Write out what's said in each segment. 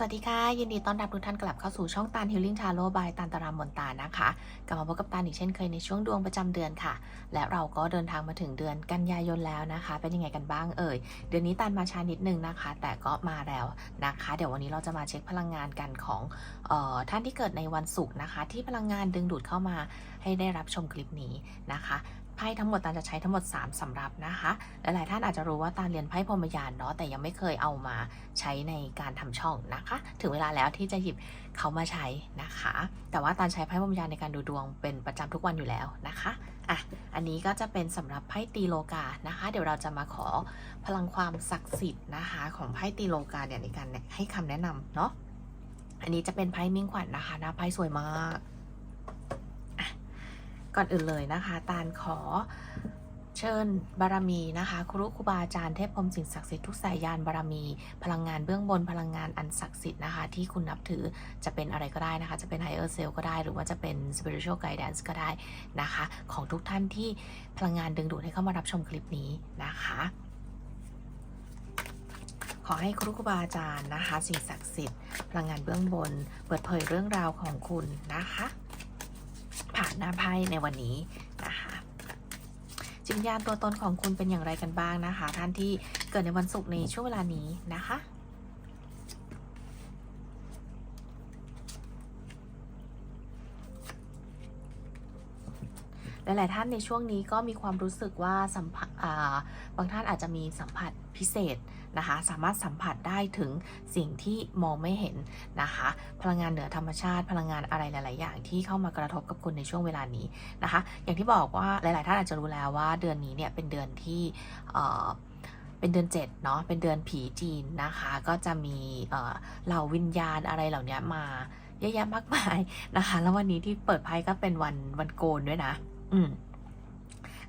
สวัสดีค่ะ ยินดีต้อนรับทุกท่านกลับเข้าสู่ช่องตาลฮิลลิ่งทาโร่บายตาลตารามนตานะคะ กลับมาพบกับตาลอีกเช่นเคยในช่วงดวงประจำเดือนค่ะ และเราก็เดินทางมาถึงเดือนกันยายนแล้วนะคะ เป็นยังไงกันบ้างเอ่ย เดือนนี้ตาลมาช้านิดนึงนะคะ แต่ก็มาแล้วนะคะ เดี๋ยววันนี้เราจะมาเช็คพลังงานกันของออท่านที่เกิดในวันศุกร์นะคะ ที่พลังงานดึงดูดเข้ามาให้ได้รับชมคลิปนี้นะคะ ไพ่ทั้งหมดตาจะใช้ทั้งหมด 3สำรับนะคะ หลายๆท่านอาจจะรู้ว่าตาเรียนไพ่พรมยานเนาะแต่ยังไม่เคยเอามาใช้ในการทำช่องนะคะ ถึงเวลาแล้วที่จะหยิบเขามาใช้นะคะ แต่ว่าตาใช้ไพ่พรมยานในการดูดวงเป็นประจำทุกวันอยู่แล้วนะคะอะอันนี้ก็จะเป็นสำหรับไพ่ตีโลกานะคะ เดี๋ยวเราจะมาขอพลังความศักดิ์สิทธิ์นะคะ ของไพ่ตีโลกาเนี่ยในการให้คำแนะนำเนาะอันนี้จะเป็นไพ่มิ่งขวัญนะคะนะไพ่สวยมาก ก่อนอื่นเลยนะคะ ตาลขอเชิญบารมีนะคะครูครูบาอาจารย์เทพพรมสิ่งศักดิ์สิทธิ์ทุกสายยานบารมี พลังงานเบื้องบนพลังงานอันศักดิ์สิทธิ์นะคะ ที่คุณนับถือจะเป็นอะไรก็ได้นะคะ จะเป็น higher self ก็ได้ หรือว่าจะเป็น spiritual guidance ก็ได้นะคะ ของทุกท่านที่พลังงานดึงดูดให้เข้ามารับชมคลิปนี้นะคะ ขอให้ครูครูบาอาจารย์นะคะ สิ่งศักดิ์สิทธิ์พลังงานเบื้องบน เปิดเผยเรื่องราวของคุณนะคะ ผ่านหน้าไพ่ในวันนี้นะคะจิตวิญญาณตัวตนของคุณเป็นอย่างไรกันบ้างนะคะ ท่านที่เกิดในวันศุกร์ในช่วงเวลานี้นะคะ ลายๆท่านในช่วงนี้ก็มีความรู้สึกว่าสัมผัสบางท่านอาจจะมีสัมผัสพิเศษนะคะ สามารถสัมผัสได้ถึงสิ่งที่มองไม่เห็นนะคะ พลังงานเหนือธรรมชาติ พลังงานอะไรหลาย ๆ อย่างที่เข้ามากระทบกับคุณในช่วงเวลานี้นะคะ อย่างที่บอกว่าหลาย ๆ ท่านอาจจะรู้แล้วว่าเดือนนี้เนี่ยเป็นเดือนที่เป็นเดือน7เนาะ เป็นเดือนผีจีนนะคะ ก็จะมีเหล่าวิญญาณอะไรเหล่านี้มาเยอะแยะมากมายนะคะ แล้ววันนี้ที่เปิดไพ่ก็เป็นวันวันโกนด้วยนะ อืม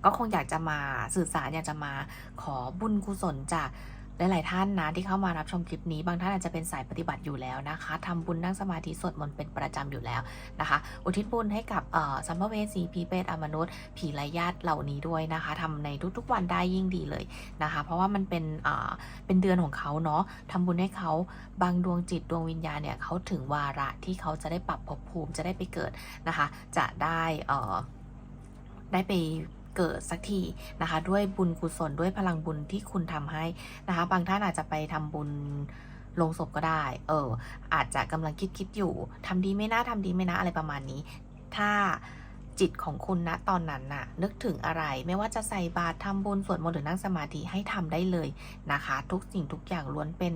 ก็คงอยากจะมาสื่อสารอยากจะมาขอบุญกุศลจากหลาย ๆ ท่านนะที่เข้ามารับชมคลิปนี้บางท่านอาจจะเป็นสายปฏิบัติอยู่แล้วนะคะทำบุญนั่งสมาธิสวดมนต์เป็นประจำอยู่แล้วนะคะ อุทิศบุญให้กับสัมภเวสีผีเปรตอมนุษย์ ผีไร้ญาติเหล่านี้ด้วยนะคะทำในทุก ๆ วันได้ยิ่งดีเลยนะคะ เพราะว่ามันเป็นเป็นเดือนของเขาเนาะทำบุญให้เขาบางดวงจิตดวงวิญญาณเนี่ยเขาถึงวาระที่เขาจะได้ปรับภพภูมิจะได้ไปเกิดนะคะ จะได้ ได้ไปเกิดสักทีนะคะ ด้วยบุญกุศลด้วยพลังบุญที่คุณทำให้นะคะ บางท่านอาจจะไปทำบุญลงศพก็ได้ เออ อาจจะกำลังคิดคิดอยู่ทำดีไม่น่าทำดีไม่น่าอะไรประมาณนี้ ถ้าจิตของคุณนะตอนนั้นน่ะ นึกถึงอะไรไม่ว่าจะใส่บาตรทำบุญสวดมนต์หรือนั่งสมาธิให้ทำได้เลยนะคะ ทุกสิ่งทุกอย่างล้วนเป็น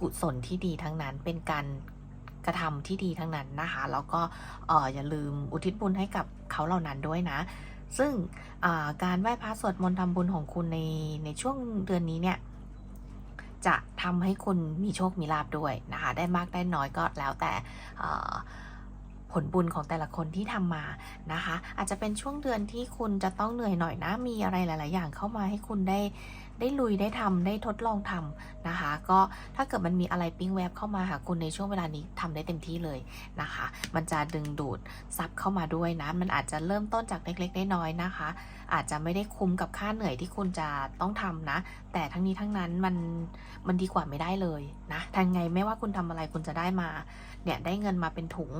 กุศลที่ดีทั้งนั้นเป็นการ กระทำที่ดีทั้งนั้นนะคะ แล้วก็ออย่าลืมอุทิศบุญให้กับเขาเหล่านั้นด้วยนะ ซึ่งาการไหว้พระสวดมนต์ทำบุญของคุณในในช่วงเดือนนี้เนี่ยจะทำให้คุณมีโชคมีลาบด้วยนะคะ ได้มากได้น้อยก็แล้วแต่ผลบุญของแต่ละคนที่ทำมานะคะ อาจจะเป็นช่วงเดือนที่คุณจะต้องเหนื่อยหน่อยนะ มีอะไรหลาย ๆ อย่างเข้ามาให้คุณได้ ได้ลุยได้ทำได้ทดลองทำนะคะ ก็ถ้าเกิดมันมีอะไรปิ้งแวบเข้ามาหาคุณในช่วงเวลานี้ทำได้เต็มที่เลยนะคะ มันจะดึงดูดซับเข้ามาด้วยนะ มันอาจจะเริ่มต้นจากเล็กๆน้อยๆนะคะ อาจจะไม่ได้คุ้มกับค่าเหนื่อยที่คุณจะต้องทำนะ แต่ทั้งนี้ทั้งนั้นมันมันดีกว่าไม่ได้เลยนะทางไงไม่ว่าคุณทำอะไรคุณจะได้มาเนี่ยได้เงินมาเป็นถุง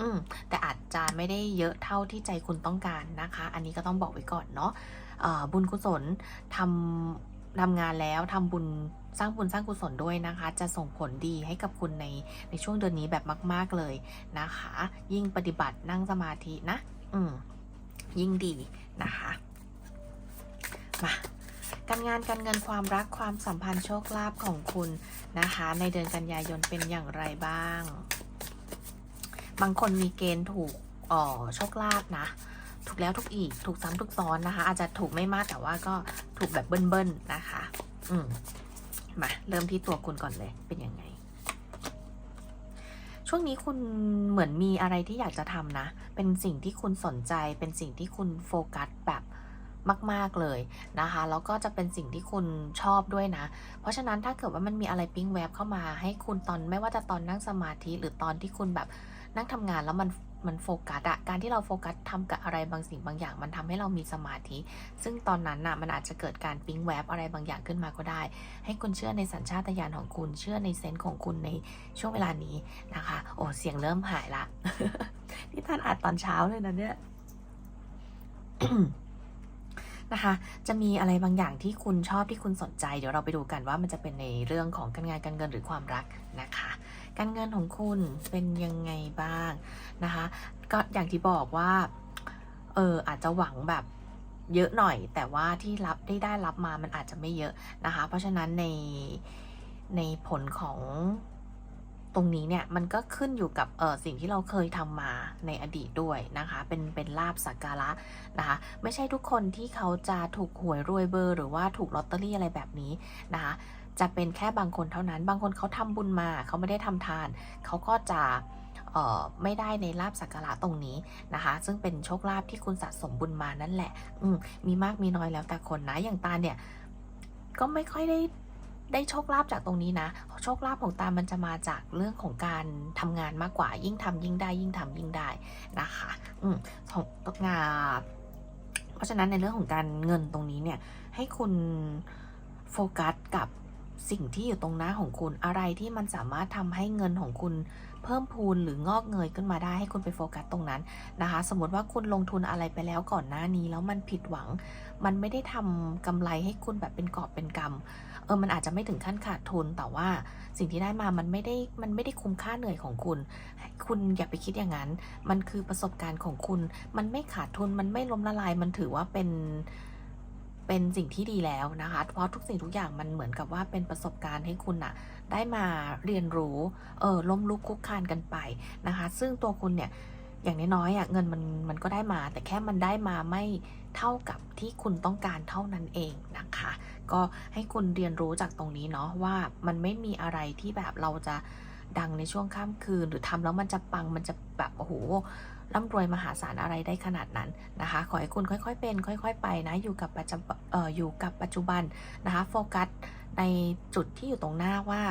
อืมแต่อาจจะไม่ได้เยอะเท่าที่ใจคุณต้องการนะคะ อันนี้ก็ต้องบอกไว้ก่อนเนาะบุญกุศลทำ ทำงานแล้วทำบุญสร้างบุญสร้างกุศลด้วยนะคะ จะส่งผลดีให้กับคุณในในช่วงเดือนนี้แบบมาก ๆเลยนะคะ ยิ่งปฏิบัตินั่งสมาธินะ อืมยิ่งดีนะคะมาการงานการเงินความรักความสัมพันธ์โชคลาภของคุณนะคะ ในเดือนกันยายนเป็นอย่างไรบ้าง บางคนมีเกณฑ์ถูกอ๋อโชคลาภนะ ถูกแล้วถูกอีก ถูกซ้ำถูกซ้อนนะคะ อาจจะถูกไม่มากแต่ว่าก็ถูกแบบเบิ้ลๆนะคะ อืมมาเริ่มที่ตัวคุณก่อนเลยเป็นยังไง ช่วงนี้คุณเหมือนมีอะไรที่อยากจะทำนะ เป็นสิ่งที่คุณสนใจ เป็นสิ่งที่คุณโฟกัสแบบมาก ๆ เลยนะคะ แล้วก็จะเป็นสิ่งที่คุณชอบด้วยนะ เพราะฉะนั้นถ้าเกิดว่ามันมีอะไรปิ้งแวบเข้ามาให้คุณตอนไม่ว่าจะตอนนั่งสมาธิหรือตอนที่คุณแบบนั่งทำงานแล้วมัน มันโฟกัสอะการที่เราโฟกัสทำกับอะไรบางสิ่งบางอย่าง มันทำให้เรามีสมาธิ ซึ่งตอนนั้นน่ะมันอาจจะเกิดการปิ๊งแวบอะไรบางอย่างขึ้นมาก็ได้ ให้คุณเชื่อในสัญชาตญาณของคุณ เชื่อในเซนส์ของคุณในช่วงเวลานี้นะคะ โอ้เสียงเริ่มหายละ นี่ท่านอัดตอนเช้าเลยนะเนี่ยนะคะจะมีอะไรบางอย่างที่คุณชอบที่คุณสนใจ เดี๋ยวเราไปดูกันว่ามันจะเป็นในเรื่องของการงานการเงินหรือความรักนะคะ การเงินของคุณเป็นยังไงบ้างนะคะ ก็อย่างที่บอกว่าเอออาจจะหวังแบบเยอะหน่อย แต่ว่าที่รับได้ได้รับมามันอาจจะไม่เยอะนะคะ เพราะฉะนั้นในในผลของตรงนี้เนี่ยมันก็ขึ้นอยู่กับเออสิ่งที่เราเคยทำมาในอดีตด้วยนะคะ เป็นเป็นลาบสักการะนะคะ ไม่ใช่ทุกคนที่เขาจะถูกหวยรวยเบอร์ หรือว่าถูกลอตเตอรี่อะไรแบบนี้นะคะ จะเป็นแค่บางคนเท่านั้น บางคนเขาทำบุญมาเขาไม่ได้ทำทาน เขาก็จะไม่ได้ในลาบสักการะตรงนี้นะคะ ซึ่งเป็นโชคลาภที่คุณสะสมบุญมานั่นแหละ อืมีมากมีน้อยแล้วแต่คนนะ อย่างตาเนี่ย ก็ไม่ค่อยได้ได้โชคลาภจากตรงนี้นะ โชคลาภของตา มันจะมาจากเรื่องของการทำงานมากกว่า ยิ่งทำยิ่งได้ ยิ่งทำยิ่งได้นะคะ อืมของงาน เพราะฉะนั้นในเรื่องของการเงินตรงนี้เนี่ย ให้คุณโฟกัสกับ สิ่งที่อยู่ตรงหน้าของคุณอะไรที่มันสามารถทำให้เงินของคุณเพิ่มพูนหรืองอกเงยขึ้นมาได้ให้คุณไปโฟกัสตรงนั้นนะคะ สมมติว่าคุณลงทุนอะไรไปแล้วก่อนหน้านี้แล้วมันผิดหวัง มันไม่ได้ทำกำไรให้คุณแบบเป็นกอบเป็นกำเออมันอาจจะไม่ถึงขั้นขาดทุนแต่ว่าสิ่งที่ได้มามันไม่ได้มันไม่ได้คุ้มค่าเหนื่อยของคุณ คุณอย่าไปคิดอย่างนั้น มันคือประสบการณ์ของคุณ มันไม่ขาดทุนมันไม่ล้มละลายมันถือว่าเป็น เป็นสิ่งที่ดีแล้วนะคะ เพราะทุกสิ่งทุกอย่างมันเหมือนกับว่าเป็นประสบการณ์ให้คุณอะได้มาเรียนรู้เออล้มลุกคุกคานกันไปนะคะ ซึ่งตัวคุณเนี่ยอย่างน้อยๆอะเงินมันมันก็ได้มา แต่แค่มันได้มาไม่เท่ากับที่คุณต้องการเท่านั้นเองนะคะ ก็ให้คุณเรียนรู้จากตรงนี้เนาะว่ามันไม่มีอะไรที่แบบเราจะดังในช่วงข้ามคืน หรือทำแล้วมันจะปังมันจะแบบโอ้โห ร่ำรวยมหาศาลอะไรได้ขนาดนั้นนะคะ ขอให้คุณค่อยๆเป็น ค่อย ๆ ไปนะอยู่กับปัจจุบันเอ่ออยู่กับปัจจุบันนะคะโฟกัสในจุดที่อยู่ตรงหน้าว่า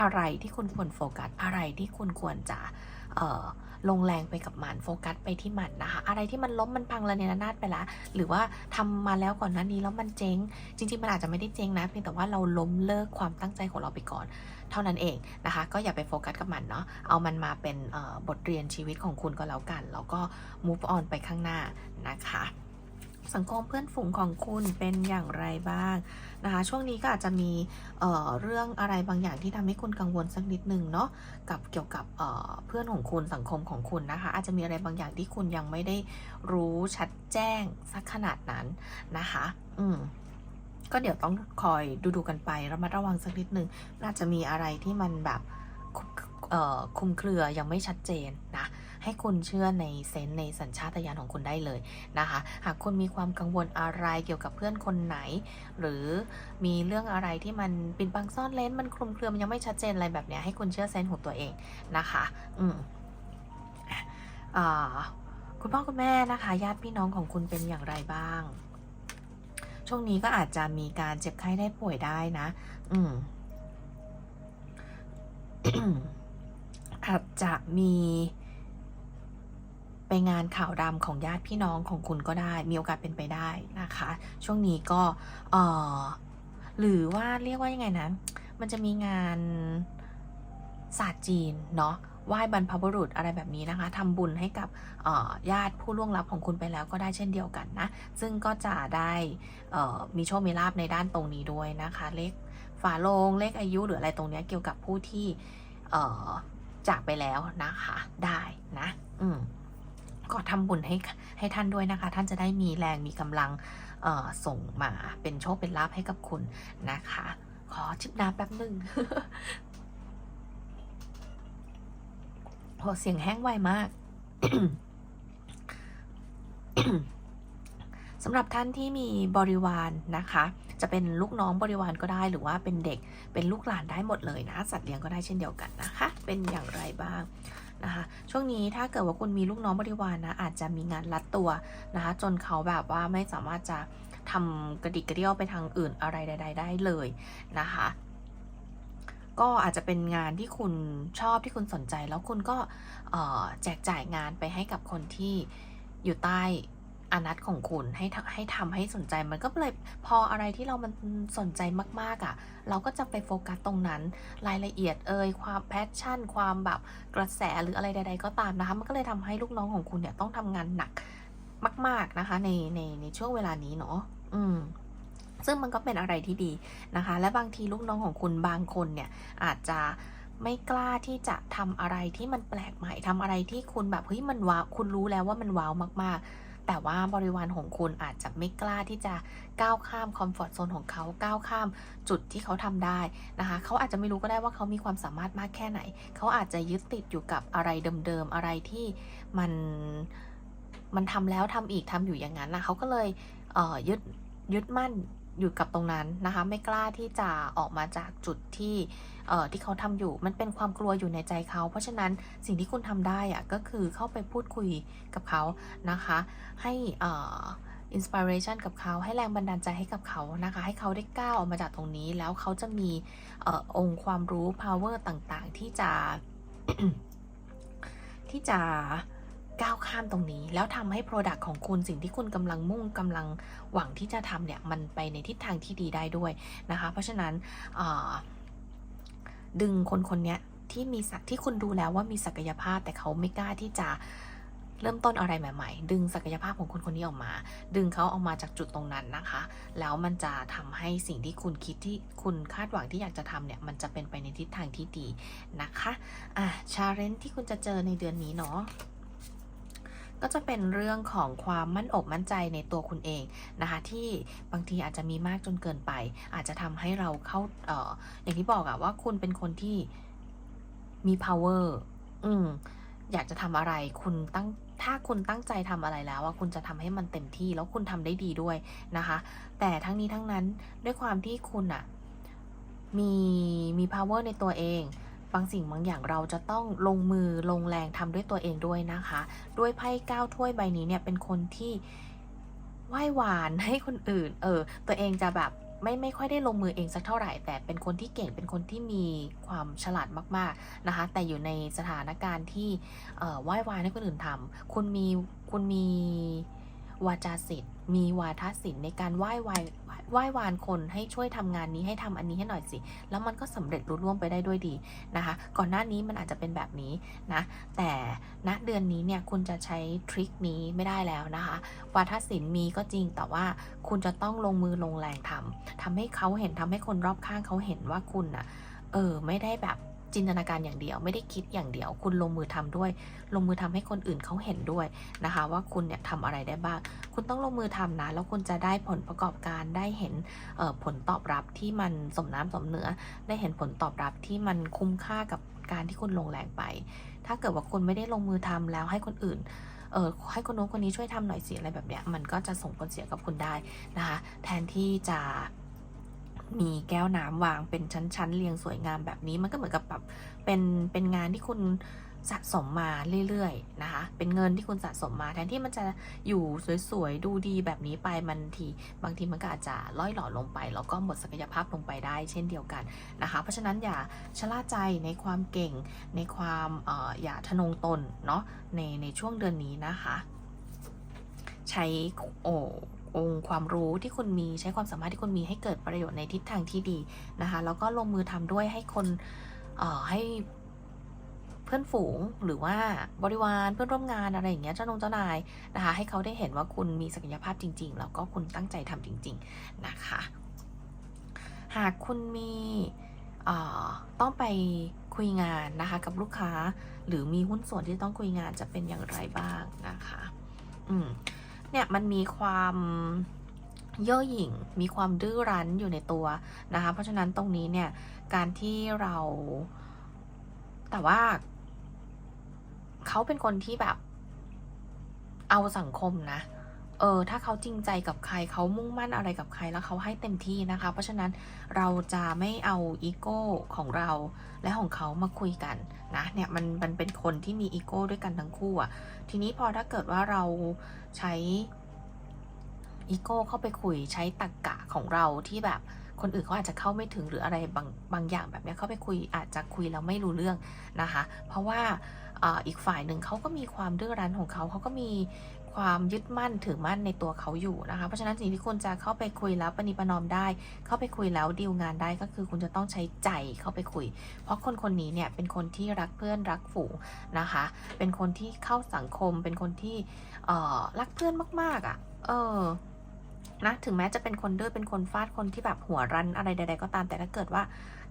อะไรที่คุณควรโฟกัสอะไรที่คุณควรจะเอ่อ ลงแรงไปกับมันโฟกัสไปที่มันนะคะ อะไรที่มันล้มมันพังระเนระนาดไปละ หรือว่าทำมาแล้วก่อนหน้านี้แล้วมันเจ๊ง จริง ๆ มันอาจจะไม่ได้เจ๊งนะเพียงแต่ว่าเราล้มเลิกความตั้งใจของเราไปก่อน เท่านั้นเองนะคะ ก็อย่าไปโฟกัสกับมันเนาะเอามันมาเป็นบทเรียนชีวิตของคุณก็แล้วกัน แล้วก็ move on ไปข้างหน้านะคะ สังคมเพื่อนฝูงของคุณเป็นอย่างไรบ้างนะคะ ช่วงนี้ก็อาจจะมีเเรื่องอะไรบางอย่างที่ทำให้คุณกังวลสักนิดหนึ่งเนาะกับเกี่ยวกับเเพื่อนของคุณสังคมของคุณนะคะ อาจจะมีอะไรบางอย่างที่คุณยังไม่ได้รู้ชัดแจ้งสักขนาดนั้นนะคะ อืมก็เดี๋ยวต้องคอยดูดูกันไประมัดระวังสักนิดหนึ่งน่าจะมีอะไรที่มันแบบคุมเครือยังไม่ชัดเจนนะ ให้คุณเชื่อในเซนในสัญชาตญาณของคุณได้เลยนะคะ หากคุณมีความกังวลอะไรเกี่ยวกับเพื่อนคนไหน หรือมีเรื่องอะไรที่มันปิดบังซ่อนเลนมันคลุมเครือมันยังไม่ชัดเจนอะไรแบบเนี้ยให้คุณเชื่อเซนของตัวเองนะคะ อืมอ่าคุณพ่อคุณแม่นะคะญาติพี่น้องของคุณเป็นอย่างไรบ้าง ช่วงนี้ก็อาจจะมีการเจ็บไข้ได้ป่วยได้นะ อืมอาจจะมี ไปงานข่าวดำของญาติพี่น้องของคุณก็ได้ มีโอกาสเป็นไปได้นะคะ ช่วงนี้ก็เออหรือว่าเรียกว่ายังไงนะ มันจะมีงานศาสตร์จีนเนาะไหว้บรรพบุรุษอะไรแบบนี้นะคะทำบุญให้กับญาติผู้ล่วงลับของคุณไปแล้วก็ได้เช่นเดียวกันนะ ซึ่งก็จะได้มีโชค มีลาบในด้านตรงนี้ด้วยนะคะ เลขฝาโลง เลขอายุหรืออะไรตรงนี้เกี่ยวกับผู้ที่จากไปแล้วนะคะ ได้นะ อืม ก็ทำบุญให้ให้ท่านด้วยนะคะ ท่านจะได้มีแรงมีกำลังส่งมาเป็นโชคเป็นลาภให้กับคุณนะคะ ขอจิบน้ำแป๊บหนึ่งโหเสียงแห้งไวมากสำหรับท่านที่มีบริวารนะคะ จะเป็นลูกน้องบริวารก็ได้หรือว่าเป็นเด็กเป็นลูกหลานได้หมดเลยนะ สัตว์เลี้ยงก็ได้เช่นเดียวกันนะคะ เป็นอย่างไรบ้าง นะคะ ช่วงนี้ถ้าเกิดว่าคุณมีลูกน้องบริวารนะอาจจะมีงานรัดตัวนะคะ จนเขาแบบว่าไม่สามารถจะทำกระดิกกระเดี่ยวไปทางอื่นอะไรใด ๆ ได้เลยนะคะก็อาจจะเป็นงานที่คุณชอบที่คุณสนใจ แล้วคุณก็แจกจ่ายงานไปให้กับคนที่อยู่ใต้ อานัตของคุณให้ทำให้ทำให้สนใจมันก็เลยพออะไรที่เรามันสนใจมากๆอะ่ะ เราก็จะไปโฟกัสตรงนั้น รายละเอียดเอ่ยความแพชชั่น ความแบบกระแสหรืออะไรใด ๆ ก็ตามนะคะ มันก็เลยทำให้ลูกน้องของคุณเนี่ยต้องทำงานหนักมาก ๆนะคะในในในช่วงเวลานี้เนาะอืมซึ่งมันก็เป็นอะไรที่ดีนะคะ และบางทีลูกน้องของคุณบางคนเนี่ยอาจจะไม่กล้าที่จะทำอะไรที่มันแปลกใหม่ทำอะไรที่คุณแบบเฮ้ยมันว้าวคุณรู้แล้วว่ามันว้าวมากๆ แต่ว่าบริวารของคุณอาจจะไม่กล้าที่จะก้าวข้ามคอมฟอร์ทโซนของเขาก้าวข้ามจุดที่เขาทำได้นะคะเขาอาจจะไม่รู้ก็ได้ว่าเขามีความสามารถมากแค่ไหน เขาอาจจะยึดติดอยู่กับอะไรเดิมๆอะไรที่มันมันทำแล้วทำอีกทำอยู่อย่างนั้นนะเขาก็เลยเอ่อยึดยึดมั่น อยู่กับตรงนั้นนะคะ ไม่กล้าที่จะออกมาจากจุดที่เอ่อที่เขาทำอยู่มันเป็นความกลัวอยู่ในใจเขา เพราะฉะนั้นสิ่งที่คุณทำได้อะก็คือเข้าไปพูดคุยกับเขานะคะ ให้เอ่ออินสปิเรชันกับเขาให้แรงบันดาลใจให้กับเขานะคะ ให้เขาได้ก้าวออกมาจากตรงนี้ แล้วเขาจะมีเออองค์ความรู้ power ต่างๆ ที่จะที่จะ ก้าวข้ามตรงนี้ แล้วทำให้ Product ของคุณสิ่งที่คุณกำลังมุ่งกำลังหวังที่จะทำเนี่ยมันไปในทิศทางที่ดีได้ด้วยนะคะ เพราะฉะนั้นดึงคนคนนี้ที่มีศักที่คุณดูแล้วว่ามีศักยภาพแต่เขาไม่กล้าที่จะเริ่มต้นอะไรใหม่ๆ ดึงศักยภาพของคนคนนี้ออกมา ดึงเขาออกมาจากจุดตรงนั้นนะคะ แล้วมันจะทำให้สิ่งที่คุณคิดที่คุณคาดหวังที่อยากจะทำเนี่ย มันจะเป็นไปในทิศทางที่ดีนะคะ อะชาเลนจ์ที่คุณจะเจอในเดือนนี้เนาะ ก็จะเป็นเรื่องของความมั่นอกมั่นใจในตัวคุณเองนะคะที่บางทีอาจจะมีมากจนเกินไป อาจจะทำให้เราเข้าเอออย่างที่บอกอะว่าคุณเป็นคนที่มี power อืมอยากจะทำอะไรคุณตั้งถ้าคุณตั้งใจทำอะไรแล้วว่าคุณจะทำให้มันเต็มที่แล้วคุณทำได้ดีด้วยนะคะ แต่ทั้งนี้ทั้งนั้นด้วยความที่คุณอะมีมี power ในตัวเอง บางสิ่งบางอย่างเราจะต้องลงมือลงแรงทำด้วยตัวเองด้วยนะคะ ด้วยไพ่เก้าถ้วยใบนี้เนี่ยเป็นคนที่ไหว้หวานให้คนอื่น เออ ตัวเองจะแบบไม่ไม่ค่อยได้ลงมือเองสักเท่าไหร่ แต่เป็นคนที่เก่งเป็นคนที่มีความฉลาดมากๆนะคะ แต่อยู่ในสถานการณ์ที่ไหว้วานให้คนอื่นทำคุณมีคุณมีวาจาศิษย์มีวาทศิลป์ในการไหว้วาย ไหว้วานคนให้ช่วยทำงานนี้ให้ทำอันนี้ให้หน่อยสิ แล้วมันก็สำเร็จรุ่ร่วงไปได้ด้วยดีนะคะ ก่อนหน้านี้มันอาจจะเป็นแบบนี้นะ แต่ณเดือนนี้เนี่ยคุณจะใช้ทริคนี้ไม่ได้แล้วนะคะวาทศิลป์มีก็จริงแต่ว่าคุณจะต้องลงมือลงแรงทำทำให้เขาเห็นทำให้คนรอบข้างเขาเห็นว่าคุณน่ะเออไม่ได้แบบ จินตนาการอย่างเดียว ไม่ได้คิดอย่างเดียว คุณลงมือทำด้วย ลงมือทำให้คนอื่นเขาเห็นด้วยนะคะ ว่าคุณเนี่ยทำอะไรได้บ้าง คุณต้องลงมือทำนะ แล้วคุณจะได้ผลประกอบการได้เห็นผลตอบรับที่มันสมน้ำสมเนื้อ ได้เห็นผลตอบรับที่มันคุ้มค่ากับการที่คุณลงแรงไป ถ้าเกิดว่าคุณไม่ได้ลงมือทำแล้วให้คนอื่นเออให้คนโน้นคนนี้ช่วยทำหน่อยสิอะไรแบบเนี้ยมันก็จะส่งผลเสียกับคุณได้นะคะ แทนที่จะ มีแก้วน้ำวางเป็นชั้นๆ เรียงสวยงามแบบนี้มันก็เหมือนกับแบบเป็นเป็นงานที่คุณสะสมมาเรื่อยๆนะคะ เป็นเงินที่คุณสะสมมาแทนที่มันจะอยู่สวยๆ ดูดีแบบนี้ไปมันทีบางทีมันก็อาจจะล่อยหล่อลงไป แล้วก็หมดศักยภาพลงไปได้เช่นเดียวกันนะคะ เพราะฉะนั้นอย่าชะล่าใจในความเก่งในความอออย่าทะนงตนเนาะในในช่วงเดือนนี้นะคะ ใช้โอ องค์ความรู้ที่คุณมีใช้ความสามารถที่คุณมีให้เกิดประโยชน์ในทิศทางที่ดีนะคะแล้วก็ลงมือทำด้วยให้คนเอ่อให้เพื่อนฝูงหรือว่าบริวารเพื่อนร่วมงานอะไรอย่างเงี้ยเจ้านงเจ้านายนะคะ ให้เขาได้เห็นว่าคุณมีศักยภาพจริง ๆ แล้วก็คุณตั้งใจทำจริง ๆนะคะ หากคุณมีต้องไปคุยงานนะคะกับลูกค้า หรือมีหุ้นส่วนที่ต้องคุยงานจะเป็นอย่างไรบ้างนะคะ อืม เนี่ยมันมีความเย่อหยิ่ง มีความดื้อรั้นอยู่ในตัวนะคะ เพราะฉะนั้นตรงนี้เนี่ยการที่เราแต่ว่า เขาเป็นคนที่แบบเอาสังคมนะ เออถ้าเขาจริงใจกับใครเขามุ่งมั่นอะไรกับใครแล้วเขาให้เต็มที่นะคะ เพราะฉะนั้นเราจะไม่เอาอีโก้ของเราและของเขามาคุยกันนะเนี่ยมันมันเป็นคนที่มีอีโก้ด้วยกันทั้งคู่อะทีนี้พอถ้าเกิดว่าเราใช้อีโก้เข้าไปคุยใช้ตรกกะของเราที่แบบคนอื่นเขาอาจจะเข้าไม่ถึงหรืออะไรบางบางอย่างแบบนี้เข้าไปคุยอาจจะคุยแล้วไม่รู้เรื่องนะคะ เพราะว่าอ่ออีกฝ่ายหนึ่งเขาก็มีความดื้อรั้นของเขาเขาก็มี ความยึดมั่นถือมั่นในตัวเขาอยู่นะคะ เพราะฉะนั้นสิ่งที่คุณจะเข้าไปคุยแล้วปณิปนอมได้ เข้าไปคุยแล้วดีลงานได้ก็คือคุณจะต้องใช้ใจเข้าไปคุย เพราะคนคนนี้เนี่ยเป็นคนที่รักเพื่อนรักฝูงนะคะ เป็นคนที่เข้าสังคม เป็นคนที่เออรักเพื่อนมาก ๆอะ่ะ เออนะถึงแม้จะเป็นคนดื้อเป็นคนฟาดคนที่แบบหัวรันอะไรใด ๆ ก็ตามแต่ถ้าเกิดว่า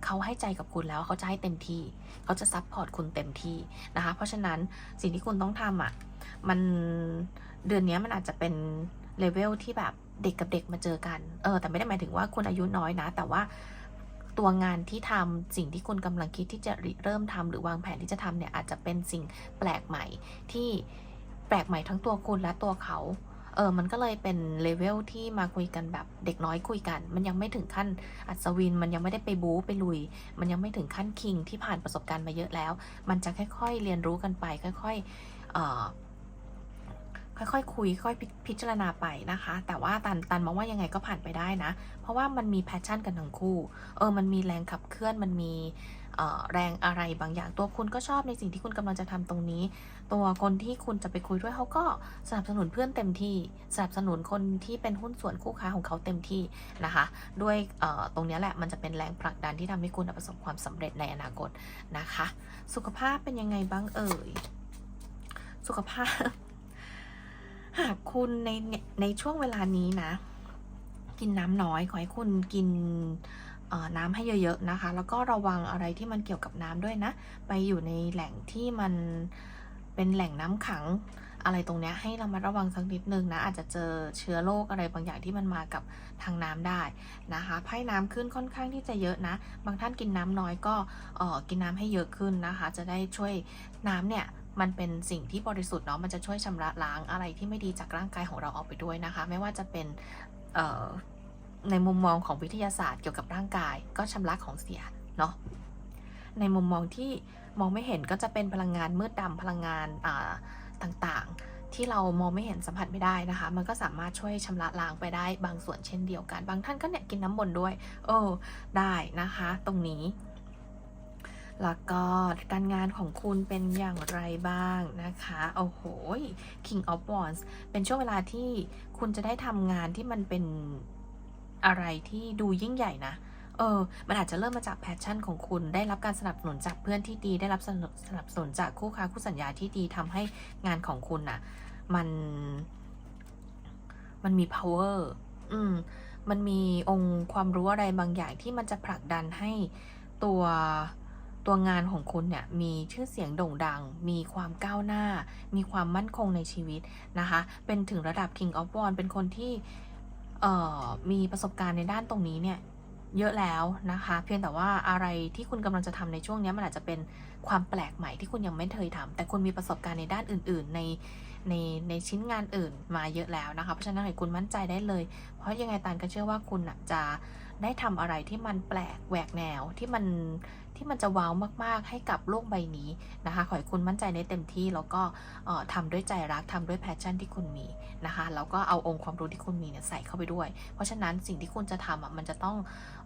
เขาให้ใจกับคุณแล้วเขาจะให้เต็มที่ เขาจะซัพพอร์ตคุณเต็มที่นะคะ เพราะฉะนั้นสิ่งที่คุณต้องทำอะมัน เดือนนี้มันอาจจะเป็นเลเวลที่แบบเด็กกับเด็กมาเจอกันเออแต่ไม่ได้หมายถึงว่าคุณอายุน้อยนะ แต่ว่าตัวงานที่ทำสิ่งที่คุณกำลังคิดที่จะเริ่มทำหรือวางแผนที่จะทำเนี่ยอาจจะเป็นสิ่งแปลกใหม่ที่แปลกใหม่ทั้งตัวคุณและตัวเขาเออ มันก็เลยเป็นเลเวลที่มาคุยกันแบบเด็กน้อยคุยกัน มันยังไม่ถึงขั้นอัศวิน มันยังไม่ได้ไปบู๊ไปลุย มันยังไม่ถึงขั้นคิงที่ผ่านประสบการณ์มาเยอะแล้ว มันจะค่อยๆเรียนรู้กันไป ค่อยๆเอ่อ ค่อยๆคุยค่อยพิจารณาไปนะคะ แต่ว่าตันตันมองว่ายังไงก็ผ่านไปได้นะ เพราะว่ามันมีแพชชั่นกันทั้งคู่เออมันมีแรงขับเคลื่อนมันมีแรงอะไรบางอย่างตัวคุณก็ชอบในสิ่งที่คุณกำลังจะทำตรงนี้ ตัวคนที่คุณจะไปคุยด้วยเขาก็สนับสนุนเพื่อนเต็มที่สนับสนุนคนที่เป็นหุ้นส่วนคู่ค้าของเขาเต็มที่นะคะ ด้วยตรงนี้แหละมันจะเป็นแรงผลักดันที่ทำให้คุณประสบความสำเร็จในอนาคตนะคะ สุขภาพเป็นยังไงบ้างเอ่ยสุขภาพ หากคุณในในช่วงเวลานี้นะ กินน้ำน้อยขอให้คุณกินน้ำให้เยอะๆนะคะ แล้วก็ระวังอะไรที่มันเกี่ยวกับน้ำด้วยนะ ไปอยู่ในแหล่งที่มันเป็นแหล่งน้ำขังอะไรตรงเนี้ยให้เรามาระวังสักนิดนึงนะ อาจจะเจอเชื้อโรคอะไรบางอย่างที่มันมากับทางน้ำได้นะคะไพ่น้ำขึ้นค่อนข้างที่จะเยอะนะ บางท่านกินน้ำน้อยก็ออกินน้ำให้เยอะขึ้นนะคะ จะได้ช่วยน้ำเนี่ย มันเป็นสิ่งที่บริสุทธิ์เนาะมันจะช่วยชำระล้างอะไรที่ไม่ดีจากร่างกายของเราออกไปด้วยนะคะ ไม่ว่าจะเป็นในมุมมองของวิทยาศาสตร์เกี่ยวกับร่างกาย ก็ชำระของเสียเนาะในมุมมองที่มองไม่เห็นก็จะเป็นพลังงานมืดดำพลังงานต่างๆ ที่เรามองไม่เห็นสัมผัสไม่ได้นะคะ มันก็สามารถช่วยชำระล้างไปได้บางส่วนเช่นเดียวกัน บางท่านก็เนี่ยกินน้ำมนต์ด้วย เออได้นะคะ ตรงนี้ แล้วก็การงานของคุณเป็นอย่างไรบ้างนะคะ โอ้โห King of Wands เป็นช่วงเวลาที่คุณจะได้ทำงานที่มันเป็นอะไรที่ดูยิ่งใหญ่นะเออ มันอาจจะเริ่มมาจากแพชชั่นของคุณ ได้รับการสนับสนุนจากเพื่อนที่ดี ได้รับสนับสนับสนุนจากคู่ค้าคู่สัญญาที่ดีทำให้งานของคุณน่ะ มัน มันมี power อืม มันมีองค์ความรู้อะไรบางอย่างที่มันจะผลักดันให้ตัว ตัวงานของคุณเนี่ยมีชื่อเสียงโด่งดัง มีความก้าวหน้า มีความมั่นคงในชีวิตนะคะ เป็นถึงระดับ King of Wands เป็นคนที่มีประสบการณ์ในด้านตรงนี้เนี่ยเยอะแล้วนะคะ เพียงแต่ว่าอะไรที่คุณกำลังจะทำในช่วงนี้มันอาจจะเป็นความแปลกใหม่ที่คุณยังไม่เคยทำแต่คุณมีประสบการณ์ในด้านอื่น ๆ ในในในชิ้นงานอื่นมาเยอะแล้วนะคะ เพราะฉะนั้นให้คุณมั่นใจได้เลย เพราะยังไงตานก็เชื่อว่าคุณจะได้ทำอะไรที่มันแปลกแหวกแนวที่มัน ที่มันจะว้าวมาก ๆ ให้กับโลกใบนี้นะคะ ขอให้คุณมั่นใจในเต็มที่แล้วก็เอ่อทำด้วยใจรักทำด้วยแพชชั่นที่คุณมีนะคะแล้วก็เอาองค์ความรู้ที่คุณมีเนี่ยใส่เข้าไปด้วย เพราะฉะนั้นสิ่งที่คุณจะทำอะมันจะต้อง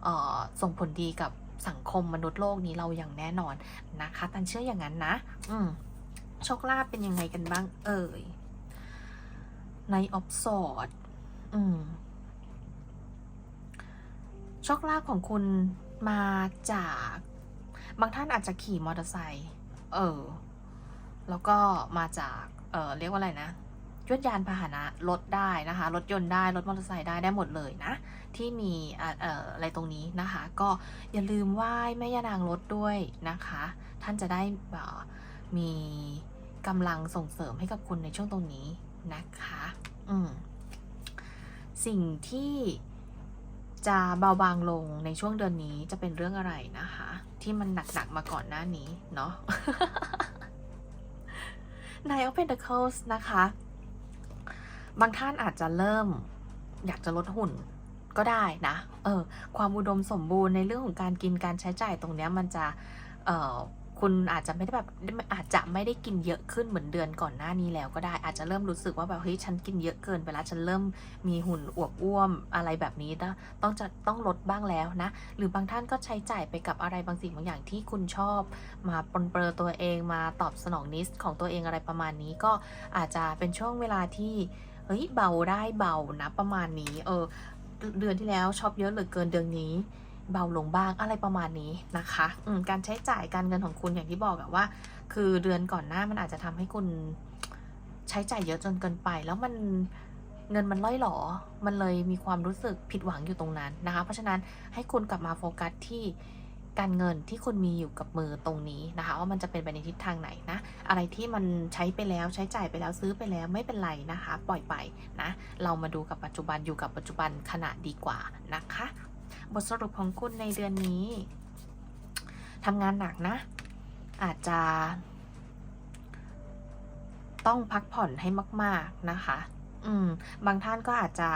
ออส่งผลดีกับสังคมมนุษย์โลกนี้เราอย่างแน่นอนนะคะตันเชื่ออย่างนั้นนะ อืมโชคลาภเป็นยังไงกันบ้างเอ่ยในออฟสอดอืมโชคลาภของคุณมาจาก บางท่านอาจจะขี่มอเตอร์ไซค์เออ แล้วก็มาจาก เออเรียกว่าอะไรนะยวดยานพาหนะรถได้นะคะ รถยนต์ได้ รถมอเตอร์ไซค์ได้ได้หมดเลยนะ ที่มีอ่าเอ่ออะไรตรงนี้นะคะ ก็อย่าลืมไหว้แม่ย่านางรถด้วยนะคะ ท่านจะได้มีกำลังส่งเสริมให้กับคุณในช่วงตรงนี้นะคะอืมสิ่งที่จะเบาบางลงในช่วงเดือนนี้จะเป็นเรื่องอะไรนะคะ ที่มันหนักๆมาก่อนหน้านี้เนาะ Nine of Pentacles นะคะ บางท่านอาจจะเริ่ม อยากจะลดหุ่นก็ได้นะ เออ ความอุดมสมบูรณ์ในเรื่องของการกินการใช้จ่ายตรงเนี้ยมันจะ เออ คุณอาจจะไม่ได้แบบอาจจะไม่ได้กินเยอะขึ้นเหมือนเดือนก่อนหน้านี้แล้วก็ได้อาจจะเริ่มรู้สึกว่าแบบเฮ้ยฉันกินเยอะเกินไปแล้วฉันเริ่มมีหุ่นอวบอ้วมอะไรแบบนี้นะต้องจะต้องลดบ้างแล้วนะ หรือบางท่านก็ใช้จ่ายไปกับอะไรบางสิ่งบางอย่างที่คุณชอบ มาปนเปื้อตัวเองมาตอบสนองนิสของตัวเองอะไรประมาณนี้ก็อาจจะเป็นช่วงเวลาที่เฮ้ยเบาได้เบานะประมาณนี้ เออเดือนที่แล้วชอบเยอะเหลือเกินเดือนนี้ เบาลงบ้างอะไรประมาณนี้นะคะการใช้จ่ายการเงินของคุณอย่างที่บอกอะว่า คือเดือนก่อนหน้ามันอาจจะทำให้คุณใช้จ่ายเยอะจนเกินไป แล้วมันเงินมันล่อยหลอ มันเลยมีความรู้สึกผิดหวังอยู่ตรงนั้นนะคะ เพราะฉะนั้นให้คุณกลับมาโฟกัสที่การเงินที่คุณมีอยู่กับมือตรงนี้นะคะว่ามันจะเป็นไปในทิศทางไหนนะ อะไรที่มันใช้ไปแล้วใช้จ่ายไปแล้วซื้อไปแล้วไม่เป็นไรนะคะ ปล่อยไปนะ เรามาดูกับปัจจุบันอยู่กับปัจจุบันขณะดีกว่านะคะ บทสรุปของคุณในเดือนนี้ทำงานหนักนะ อาจจะ ต้องพักผ่อนให้มาก ๆนะคะ อืม บางท่านก็อาจจะ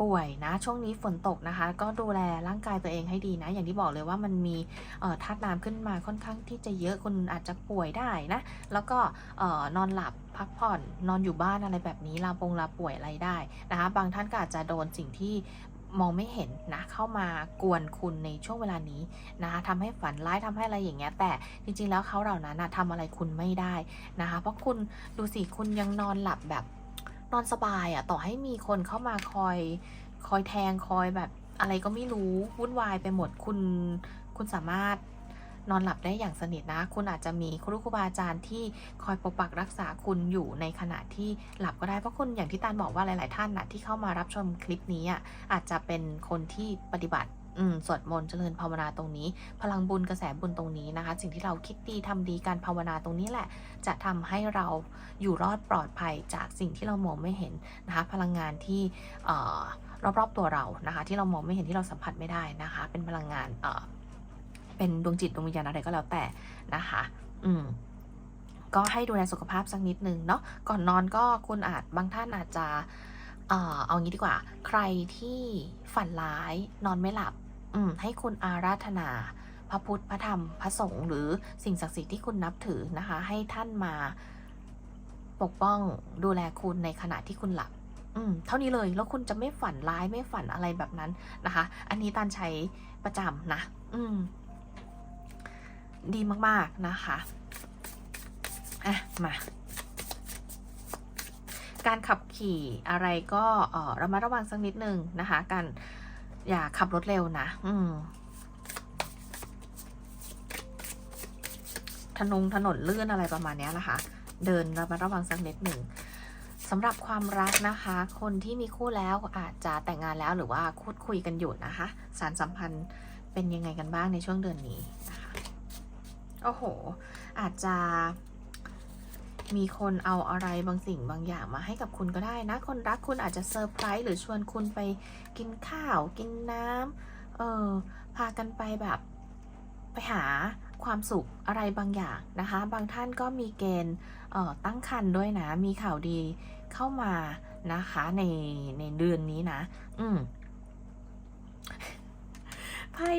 ป่วยนะ ช่วงนี้ฝนตกนะคะ ก็ดูแลร่างกายตัวเองให้ดีนะ อย่างที่บอกเลยว่ามันมีธาตุน้ำขึ้นมาค่อนข้างที่จะเยอะคุณอาจจะป่วยได้นะ แล้วก็นอนหลับพักผ่อนนอนอยู่บ้านอะไรแบบนี้ลาปงลาป่วยอะไรได้นะคะ บางท่านก็อาจจะโดนสิ่งที่ มองไม่เห็นนะเข้ามากวนคุณในช่วงเวลานี้นะคะทำให้ฝันร้ายทำให้อะไรอย่างเงี้ย แต่จริงๆแล้วเขาเหล่านั้นนะทำอะไรคุณไม่ได้นะคะ เพราะคุณดูสิคุณยังนอนหลับแบบนอนสบายอะ่ะต่อให้มีคนเข้ามาคอยคอยแทงคอยแบบอะไรก็ไม่รู้วุ่นวายไปหมดคุณคุณสามารถ นอนหลับได้อย่างสนิทนะ คุณอาจจะมีครูครูบาอาจารย์ที่คอยปกปักรักษาคุณอยู่ในขณะที่หลับก็ได้เพราะคุณอย่างที่ตานบอกว่าหลาย ๆ ท่านนะที่เข้ามารับชมคลิปนี้อะอาจจะเป็นคนที่ปฏิบัติสวดมนต์เจริญภาวนาตรงนี้ พลังบุญกระแสบุญตรงนี้นะคะ สิ่งที่เราคิดดีทำดีการภาวนาตรงนี้แหละ จะทำให้เราอยู่รอดปลอดภัยจากสิ่งที่เรามองไม่เห็นนะคะ พลังงานที่รอบๆตัวเรานะคะ ที่เรามองไม่เห็นที่เราสัมผัสไม่ได้นะคะ เป็นพลังงาน เป็นดวงจิตดวงวิญญาณอะไรก็แล้วแต่นะคะ อืมก็ให้ดูแลสุขภาพสักนิดนึงเนาะก่อนนอนก็คุณอาจบางท่านอาจจะเอ่อเอางี้ดีกว่า ใครที่ฝันร้ายนอนไม่หลับ อืมให้คุณอาราธนา พระพุทธพระธรรมพระสงฆ์หรือสิ่งศักดิ์สิทธิ์ที่คุณนับถือนะคะ ให้ท่านมาปกป้องดูแลคุณในขณะที่คุณหลับ อืม เท่านี้เลย แล้วคุณจะไม่ฝันร้ายไม่ฝันอะไรแบบนั้นนะคะ อันนี้ตานใช้ประจำนะ อืม ดีมากๆนะคะอะมาการขับขี่อะไรก็เออระมัดระวังสักนิดนึงนะคะ การอย่าขับรถเร็วนะ อืมถนนถนนลื่นอะไรประมาณนี้นะคะ เดินระมัดระวังสักนิดหนึ่งสำหรับความรักนะคะ คนที่มีคู่แล้วอาจจะแต่งงานแล้วหรือว่าคุดคุยกันอยู่นะคะ สารสัมพันธ์เป็นยังไงกันบ้างในช่วงเดือนนี้นะคะ โอ้โห อาจจะมีคนเอาอะไรบางสิ่งบางอย่างมาให้กับคุณก็ได้นะ คนรักคุณอาจจะเซอร์ไพรส์หรือชวนคุณไปกินข้าว กินน้ำเออพากันไปแบบไปหาความสุขอะไรบางอย่างนะคะ บางท่านก็มีเกณฑ์เออตั้งครรภ์ด้วยนะ มีข่าวดีเข้ามานะคะในในเดือนนี้นะ อืมไพ่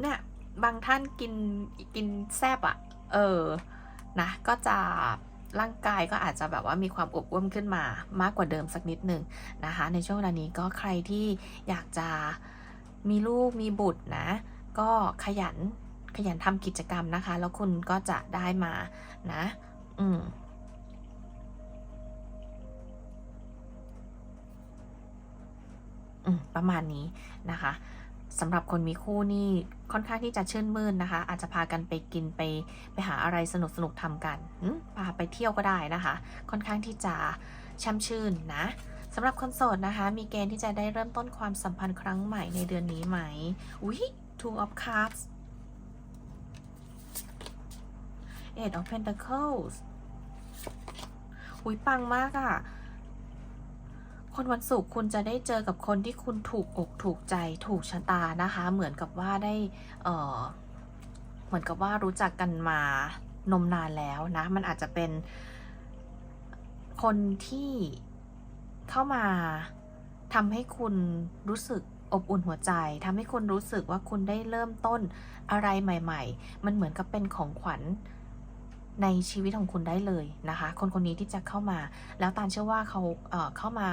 เนี่ย บางท่านกินกินแซบอะ่ะ เออ นะ ก็จะร่างกายก็อาจจะแบบว่ามีความอบอ้วนขึ้นมามากกว่าเดิมสักนิดหนึ่งนะคะ ในช่วงเวลานี้ก็ใครที่อยากจะมีลูกมีบุตรนะ ก็ขยันขยันทำกิจกรรมนะคะ แล้วคุณก็จะได้มานะ อืมอืมประมาณนี้นะคะ สำหรับคนมีคู่นี่ค่อนข้างที่จะชื่นมื่นนะคะ อาจจะพากันไปกินไปไปหาอะไรสนุกสนุกทำกันพาไปเที่ยวก็ได้นะคะ ค่อนข้างที่จะช่ำชื่นนะสำหรับคนโสดนะคะ มีเกณฑ์ที่จะได้เริ่มต้นความสัมพันธ์ครั้งใหม่ในเดือนนี้ไหมอุ้ย two of cups eight of pentacles อุ้ยปังมากอะ่ะ คนวันศุกร์คุณจะได้เจอกับคนที่คุณถูกอกถูกใจถูกชะตานะคะ เหมือนกับว่าได้เออเหมือนกับว่ารู้จักกันมานมนานแล้วนะ มันอาจจะเป็นคนที่เข้ามาทำให้คุณรู้สึกอบอุ่นหัวใจทำให้คุณรู้สึกว่าคุณได้เริ่มต้นอะไรใหม่ ๆ มันเหมือนกับเป็นของขวัญ ในชีวิตของคุณได้เลยนะคะ คนคนนี้ที่จะเข้ามา แล้วตาลเชื่อว่าเขาเอ่อเข้ามา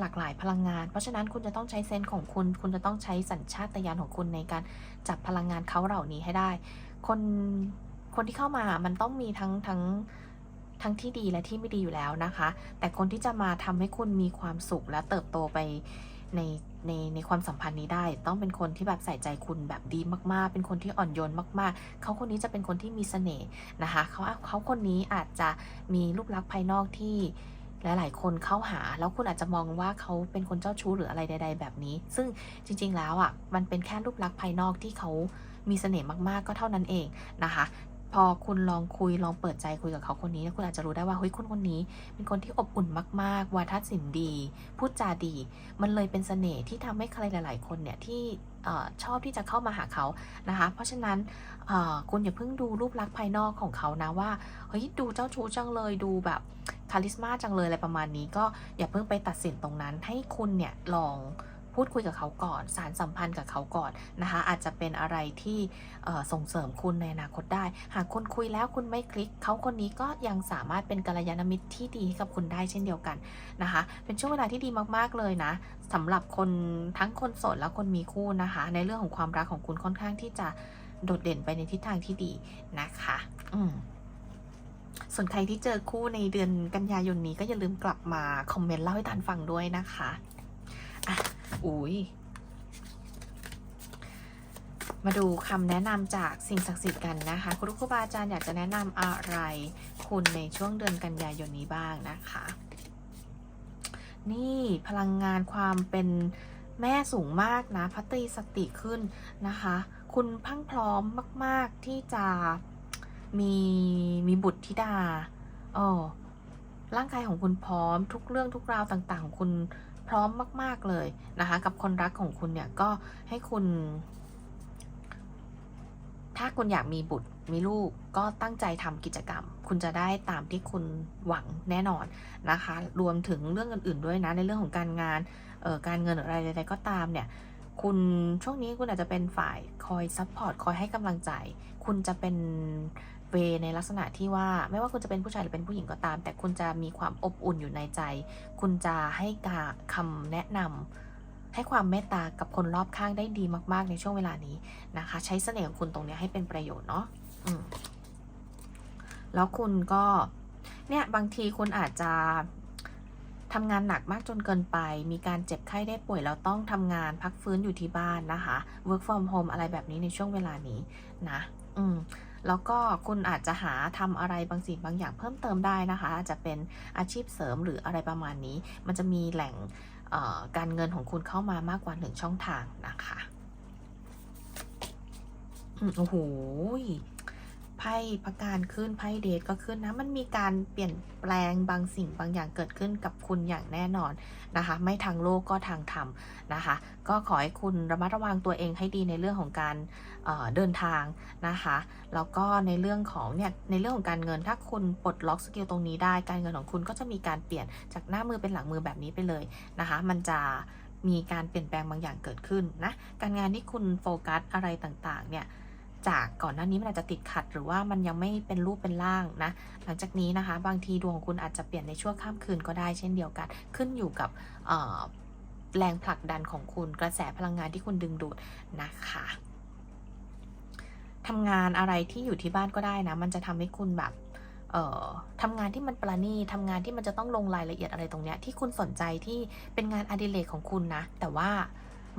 หลากหลายพลังงาน เพราะฉะนั้นคุณจะต้องใช้เซนส์ของคุณ คุณจะต้องใช้สัญชาตญาณของคุณในการจับพลังงานเขาเหล่านี้ให้ได้ คนคนที่เข้ามามันต้องมีทั้งทั้งทั้งที่ดีและที่ไม่ดีอยู่แล้วนะคะ แต่คนที่จะมาทำให้คุณมีความสุขและเติบโตไป ในในในความสัมพันธ์นี้ได้ ต้องเป็นคนที่แบบใส่ใจคุณแบบดีมากๆ เป็นคนที่อ่อนโยนมากๆ เขาคนนี้จะเป็นคนที่มีเสน่ห์นะคะเขาเขาคนนี้อาจจะมีรูปลักษณ์ภายนอกที่หลาย ๆ คนเข้าหา แล้วคุณอาจจะมองว่าเขาเป็นคนเจ้าชู้หรืออะไรใด ๆ แบบนี้ ซึ่งจริง ๆ แล้วอะ มันเป็นแค่รูปลักษณ์ภายนอกที่เขามีเสน่ห์มาก ๆ ก็เท่านั้นเองนะคะ พอคุณลองคุยลองเปิดใจคุยกับเขาคนนี้คุณอาจจะรู้ได้ว่าเฮ้ยคนคนนี้ เป็นคนที่อบอุ่นมากๆวาทศิลป์ดี พูดจาดี มันเลยเป็นเสน่ห์ที่ทำให้ใครหลาย ๆ คนเนี่ยที่ชอบที่จะเข้ามาหาเขานะคะ เพราะฉะนั้นคุณอย่าเพิ่งดูรูปลักษณ์ภายนอกของเขานะว่าเฮ้ยดูเจ้าชู้จังเลยดูแบบคาลิสมาจังเลยอะไรประมาณนี้ ก็อย่าเพิ่งไปตัดสินตรงนั้นให้คุณเนี่ยลอง พูดคุยกับเขาก่อน สารสัมพันธ์กับเขาก่อนนะคะ อาจจะเป็นอะไรที่ส่งเสริมคุณในอนาคตได้ หากคุณคุยแล้วคุณไม่คลิก เขาคนนี้ก็ยังสามารถเป็นกัลยาณมิตรที่ดีให้กับคุณได้เช่นเดียวกันนะคะ เป็นช่วงเวลาที่ดีมากๆเลยนะสำหรับคนทั้งคนโสดและคนมีคู่นะคะ ในเรื่องของความรักของคุณค่อนข้างที่จะโดดเด่นไปในทิศทางที่ดีนะคะ อืมส่วนใครที่เจอคู่ในเดือนกันยายนนี้ก็อย่าลืมกลับมาคอมเมนต์เล่าให้ทานฟังด้วยนะคะอะ อุ้ยมาดูคำแนะนำจากสิ่งศักดิ์สิทธิ์กันนะคะคุณครูบาอาจารย์อยากจะแนะนำอะไร คุณในช่วงเดือนกันยายนนี้บ้างนะคะ นี่พลังงานความเป็นแม่สูงมากนะพัตรีสติขึ้นนะคะ คุณพังพร้อมมาก ๆที่จะมีมีบุตรธิดาเออร่างกายของคุณพร้อมทุกเรื่องทุกราวต่าง ๆ ของคุณ พร้อมมาก ๆเลยนะคะ กับคนรักของคุณเนี่ยก็ให้คุณ ถ้าคุณอยากมีบุตรมีลูกก็ตั้งใจทำกิจกรรม คุณจะได้ตามที่คุณหวังแน่นอนนะคะ รวมถึงเรื่องอื่นๆด้วยนะในเรื่องของการงานเอ่อการเงินออะไรใดๆก็ตามเนี่ยคุณช่วงนี้คุณอาจจะเป็นฝ่ายคอยซัพพอร์ตคอยให้กำลังใจ คุณจะเป็น เวในลักษณะที่ว่าไม่ว่าคุณจะเป็นผู้ชายหรือเป็นผู้หญิงก็ตาม แต่คุณจะมีความอบอุ่นอยู่ในใจ คุณจะให้กาคำแนะนำให้ความเมตตากับคนรอบข้างได้ดีมาก ๆ ในช่วงเวลานี้นะคะ ใช้เสน่ห์ของคุณตรงนี้ให้เป็นประโยชน์เนาะแล้วคุณก็เนี่ยบางทีคุณอาจจะทำงานหนักมากจนเกินไป มีการเจ็บไข้ได้ป่วยแล้วต้องทำงานพักฟื้นอยู่ที่บ้านนะคะ work from home อะไรแบบนี้ในช่วงเวลานี้นะ อืม แล้วก็คุณอาจจะหาทำอะไรบางสิ่งบางอย่างเพิ่มเติมได้นะคะ อาจจะเป็นอาชีพเสริมหรืออะไรประมาณนี้ มันจะมีแหล่งการเงินของคุณเข้ามามากกว่าหนึ่งช่องทางนะคะโอ้โหไพ่ประการขึ้นไพ่เดทก็ขึ้นนะ มันมีการเปลี่ยนแปลงบางสิ่งบางอย่างเกิดขึ้นกับคุณอย่างแน่นอนนะคะ ไม่ทางโลกก็ทางธรรมนะคะ ก็ขอให้คุณระมัดระวังตัวเองให้ดีในเรื่องของการ เดินทางนะคะแล้วก็ในเรื่องของเนี่ยในเรื่องของการเงินถ้าคุณปลดล็อกสกิลตรงนี้ได้การเงินของคุณก็จะมีการเปลี่ยนจากหน้ามือเป็นหลังมือแบบนี้ไปเลยนะคะ มันจะมีการเปลี่ยนแปลงบางอย่างเกิดขึ้นนะการงานที่คุณโฟกัสอะไรต่างๆเนี่ยจากก่อนหน้านี้มันอาจจะติดขัดหรือว่ามันยังไม่เป็นรูปเป็นร่างนะหลังจากนี้นะคะ บางทีดวงของคุณอาจจะเปลี่ยนในช่วงข้ามคืนก็ได้เช่นเดียวกัน ขึ้นอยู่กับแรงผลักดันของคุณกระแสพลังงานที่คุณดึงดูดนะคะ ทำงานอะไรที่อยู่ที่บ้านก็ได้นะ มันจะทำให้คุณแบบเอ่อทำงานที่มันประณีตทำงานที่มันจะต้องลงรายละเอียดอะไรตรงเนี้ยที่คุณสนใจที่เป็นงานอดิเรกของคุณนะ แต่ว่า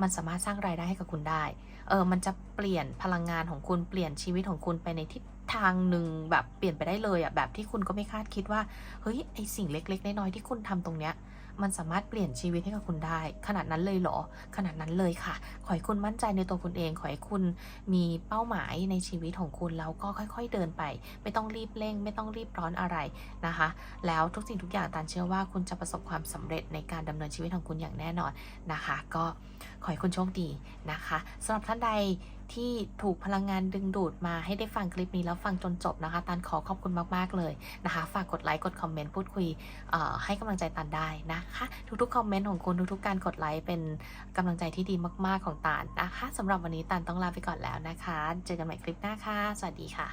มันสามารถสร้างรายได้ให้กับคุณได้ เออ มันจะเปลี่ยนพลังงานของคุณเปลี่ยนชีวิตของคุณไปในทิศทางหนึ่งแบบเปลี่ยนไปได้เลยอะ่ะแบบที่คุณก็ไม่คาดคิดว่า เฮ้ยไอสิ่งเล็ก ๆ น้อยๆที่คุณทำตรงเนี้ย มันสามารถเปลี่ยนชีวิตให้กับคุณได้ ขนาดนั้นเลยเหรอ ขนาดนั้นเลยค่ะ ขอให้คุณมั่นใจในตัวคุณเอง ขอให้คุณมีเป้าหมายในชีวิตของคุณแล้วก็ค่อย ๆ เดินไป ไม่ต้องรีบเร่ง ไม่ต้องรีบร้อนอะไรนะคะ แล้วทุกสิ่งทุกอย่างตานเชื่อว่าคุณจะประสบความสำเร็จในการดำเนินชีวิตของคุณอย่างแน่นอนนะคะ ก็ ขอให้คุณโชคดีนะคะสำหรับท่านใดที่ถูกพลังงานดึงดูดมาให้ได้ฟังคลิปนี้แล้วฟังจนจบนะคะตันขอขอบคุณมาก ๆ เลยนะคะ ฝากกดไลค์กดคอมเมนต์พูดคุยให้กำลังใจตันได้นะคะ ทุกๆคอมเมนต์ของคุณทุกๆการกดไลค์เป็นกำลังใจที่ดีมาก ๆของตันนะคะสำหรับวันนี้ตันต้องลาไปก่อนแล้วนะคะ เจอกันใหม่คลิปหน้าค่ะสวัสดีค่ะ